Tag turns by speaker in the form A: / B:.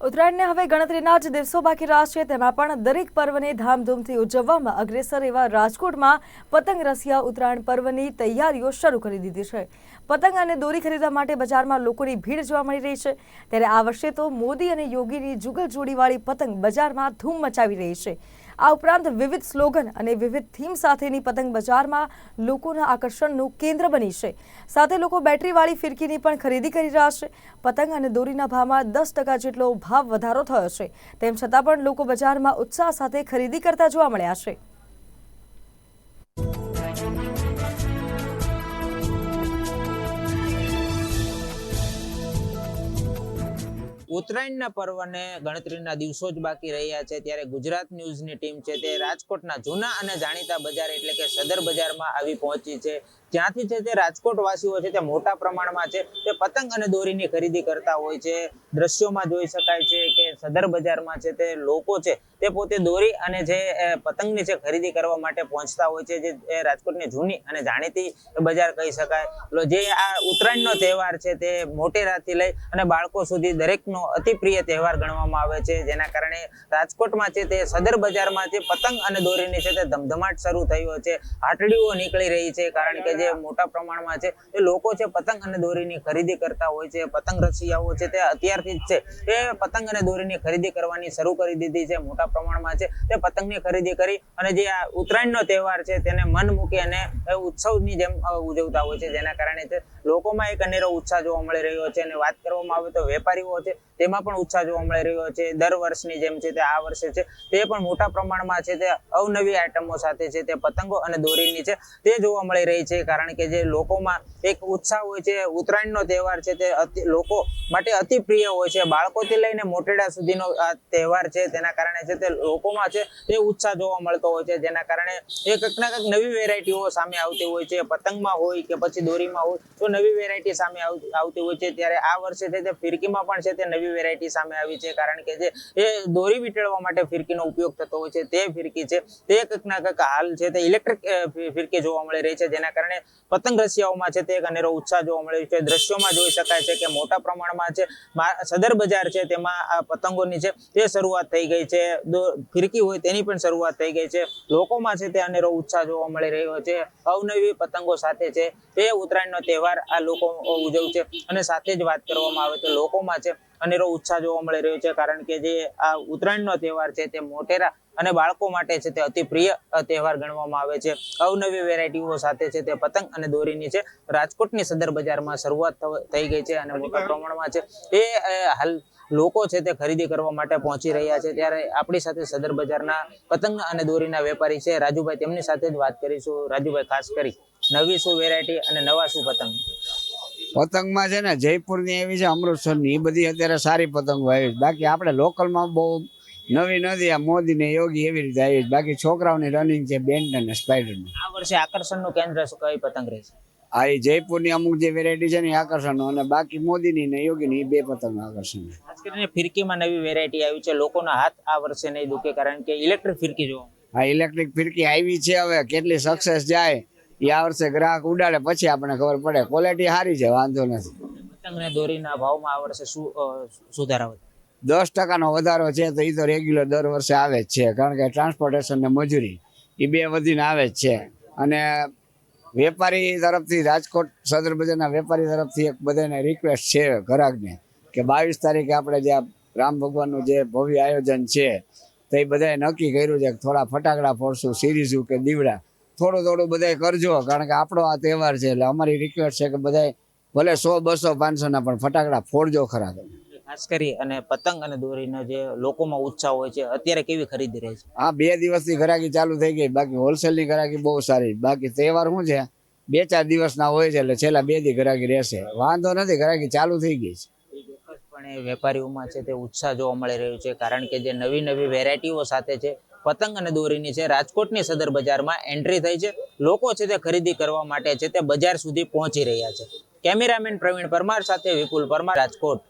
A: ઉત્તરાયણને હવે ગણતરીના જ દિવસો બાકી રહ્યા છે. તેમાં પણ દરેક પર્વને ધામધૂમથી ઉજવવામાં અગ્રેસર એવા રાજકોટમાં પતંગ રસિયા ઉત્તરાયણ પર્વની તૈયારીઓ શરૂ કરી દીધી છે. પતંગ અને દોરી ખરીદવા માટે બજારમાં લોકોની ભીડ જોવા મળી રહી છે. ત્યારે આ વર્ષે તો મોદી અને યોગીની જુગલ જોડીવાળી પતંગ બજારમાં ધૂમ મચાવી રહી છે. આ ઉપરાંત વિવિધ સ્લોગન અને વિવિધ થીમ સાથેની પતંગ બજારમાં લોકોના આકર્ષણનું કેન્દ્ર બની છે. સાથે લોકો બેટરીવાળી ફિરકીની પણ ખરીદી કરી રહ્યા છે. પતંગ અને દોરીના ભાવમાં દસ ટકા જેટલો ભાવ વધારો થયો છે. તેમ છતાં પણ લોકો બજારમાં ઉત્સાહ સાથે ખરીદી કરતા જોવા મળ્યા છે.
B: ઉત્તરાયણના પર્વને ગણતરીના દિવસો જ બાકી રહ્યા છે. ત્યારે ગુજરાત ન્યૂઝની ટીમ છે તે રાજકોટના જૂના અને જાણીતા બજાર એટલે કે સદર બજારમાં આવી પહોંચી છે. જ્યાંથી છે તે રાજકોટ વાસીઓ છે તે મોટા પ્રમાણમાં છે તે પતંગ અને દોરીની ખરીદી કરતા હોય છે. દ્રશ્યોમાં જોઈ શકાય છે કે સદર બજારમાં છે તે લોકો છે તે પોતે દોરી અને જે પતંગની છે ખરીદી કરવા માટે પહોંચતા હોય છે, જે રાજકોટની જૂની અને જાણીતી બજાર કહી શકાય. જે આ ઉત્તરાયણનો તહેવાર છે તે મોટેરાથી લઈ અને બાળકો સુધી દરેકનો અતિ પ્રિય તહેવાર ગણવામાં આવે છે. જેના કારણે રાજકોટમાં છે તે સદર બજારમાં છે પતંગ અને દોરીની છે તે ધમધમાટ શરૂ થયો છે. હાટડીઓ નીકળી રહી છે કારણ કે જે મોટા પ્રમાણમાં છે, એ લોકો છે પતંગ અને દોરીની ખરીદી કરતા હોય છે, પતંગ રસિયાઓ છે તે અત્યારથી જ છે. એ પતંગ અને દોરીની ખરીદી કરવાની શરૂ કરી દીધી છે, મોટા પ્રમાણમાં છે. તે પતંગની ખરીદી કરી અને જે આ ઉત્તરાયણનો તહેવાર છે, તેને મન મૂકી અને ઉત્સવની જેમ ઉજવતા હોય છે. જેના કારણે છે લોકોમાં એક અનેરો ઉત્સાહ જોવા મળી રહ્યો છે અને વાત કરવામાં આવે તો વેપારીઓ છે, તેમાં પણ ઉત્સાહ જોવા મળી રહ્યો છે. દર વર્ષની જેમ છે તે આ વર્ષે છે, તે પણ મોટા પ્રમાણમાં છે તે અવનવી આઈટમો સાથે છે તે પતંગો અને દોરીની છે તે જોવા મળી રહી છે. કારણ કે જે લોકોમાં એક ઉત્સાહ હોય છે, ઉત્તરાયણનો તહેવાર છે, તે લોકો માટે અતિ પ્રિય હોય છે. બાળકોથી લઈને મોટેડા સુધીનો આ તહેવાર છે, તેના કારણે છે તે લોકોમાં છે તે ઉત્સાહ જોવા મળતો હોય છે. જેના કારણે એ કંઈક ના કંઈક નવી વેરાયટીઓ સામે આવતી હોય છે. પતંગમાં હોય કે પછી દોરીમાં હોય, તો નવી વેરાયટી સામે આવ- આવતી હોય છે. ત્યારે આ વર્ષે છે તે ફિરકીમાં પણ છે તે નવી વેરાયટી સામે આવી છે. કારણ કે જે એ દોરી વીંટળવા માટે ફિરકીનો ઉપયોગ થતો હોય છે. તે ફિરકી છે. તે કંઈક ના કંઈક હાલ છે તે ઇલેક્ટ્રિક ફિરકી જોવા મળી રહી છે. જેના કારણે પતંગ રસિયાઓમાં છે તે એક અનેરો ઉત્સાહ જોવા મળી રહ્યો છે. દ્રશ્યોમાં જોઈ શકાય છે કે મોટા પ્રમાણમાં છે સદર બજાર છે તેમાં આ પતંગોની છે તે શરૂઆત થઈ ગઈ છે. ફિરકી હોય તેની પણ શરૂઆત થઈ ગઈ છે. લોકોમાં છે તે અનેરો ઉત્સાહ જોવા મળી રહ્યો છે. અવનવી પતંગો સાથે છે તે ઉત્તરાયણનો તહેવાર આ લોકો ઉજવશે અને સાથે જ વાત કરવામાં આવે તો લોકોમાં છે અનેરો ઉત્સાહ જોવા મળી રહ્યો છે. કારણ કે જે આ ઉત્તરાયણનો તહેવાર છે તે મોટેરા અને બાળકો માટે છે તે અતિ પ્રિય તહેવાર ગણવામાં આવે છે. અવનવી વેરાયટીઓ સાથે છે તે પતંગ અને દોરીની છે, રાજકોટની સદર બજારમાં શરૂઆત થઈ ગઈ છે અને મોટા પ્રમાણમાં છે. એ હાલ લોકો છે તે ખરીદી કરવા માટે પહોંચી રહ્યા છે. ત્યારે આપણી સાથે સદર બજારના પતંગ અને દોરીના વેપારી છે. રાજુભાઈ, તેમની સાથે જ વાત કરીશું. રાજુભાઈ, ખાસ કરી. નવી શું વેરાયટી અને નવા શું પતંગ?
C: પતંગમાં છે ને, જયપુરની એવી છે, અમૃતસરની. એ બધી અત્યારે સારી પતંગો આવી બાકી આપણે લોકલમાં બહુ નવી નથી આ મોદી ને યોગી એવી રીતે આવી બાકી છોકરાઓની રનિંગ છે બેન્ડ અને સ્પાઈડરની
B: આ વર્ષે આકર્ષણનું કેન્દ્ર શું કઈ પતંગ રહેશે?
C: આ એ જયપુરની અમુક જે વેરાયટી છે ને એ આકર્ષણનો અને બાકી મોદીની ને યોગીની બે પતંગ આકર્ષણ
B: ખાસ કરીને ફિરકીમાં નવી વેરાયટી આવી છે. લોકોના હાથ આ વર્ષે નહીં દુખે કારણ કે ઇલેક્ટ્રિક ફિરકી જો હા
C: આ ઇલેક્ટ્રિક ફિરકી આવી છે હવે. કેટલી સક્સેસ જાય એ આ વર્ષે ગ્રાહક ઉડાડે પછી આપણે ખબર પડે. ક્વોલિટી સારી છે વાંધો નથી.
B: પતંગ ને દોરીના ભાવમાં આ વર્ષે શું સુધારા વધે
C: દસ ટકાનો વધારો છે તો એ તો રેગ્યુલર દર વર્ષે આવે જ છે. કારણ કે ટ્રાન્સપોર્ટેશન ને મજૂરી એ બે વધીને આવે જ છે. અને વેપારી તરફથી રાજકોટ સદર બજારના વેપારી તરફથી એક બધાને રિક્વેસ્ટ છે ઘરાકને કે બાવીસ તારીખે આપણે જે રામ ભગવાનનું જે ભવ્ય આયોજન છે, તો એ બધાએ નક્કી કર્યું છે કે થોડા ફટાકડા ફોડશું સિરીઝું કે દીવડા. થોડું થોડું બધાય કરજો, કારણ કે આપણો આ તહેવાર છે એટલે અમારી રિક્વેસ્ટ છે કે બધાય ભલે સો, બસો, પાંચસોના પણ ફટાકડા ફોડજો ખરા તમે.
B: ખાસ કરી અને પતંગ અને દોરીનો જે લોકોમાં ઉત્સાહ હોય છે અત્યારે કેવી ખરીદી રહી છે?
C: હા બે દિવસથી ઘરાકી ચાલુ થઈ ગઈ. બાકી હોલસેલની ઘરાકી બહુ સારી. બાકી તહેવાર શું છે? બે ચાર દિવસના હોય છે એટલે છેલ્લા બે દી ઘરાકી રહેશે. વાંધો નથી ઘરાકી ચાલુ થઈ ગઈ છે.
B: ચોક્કસપણે વેપારીઓમાં છે તે ઉત્સાહ જોવા મળી રહ્યો છે કારણ કે જે નવી નવી વેરાયટીઓ સાથે છે પતંગ અને દોરીની છે રાજકોટની સદર બજારમાં એન્ટ્રી થઈ છે. લોકો છે તે ખરીદી કરવા માટે છે તે બજાર સુધી પહોંચી રહ્યા છે. કેમેરામેન પ્રવીણ પરમાર સાથે વિપુલ પરમાર રાજકોટ.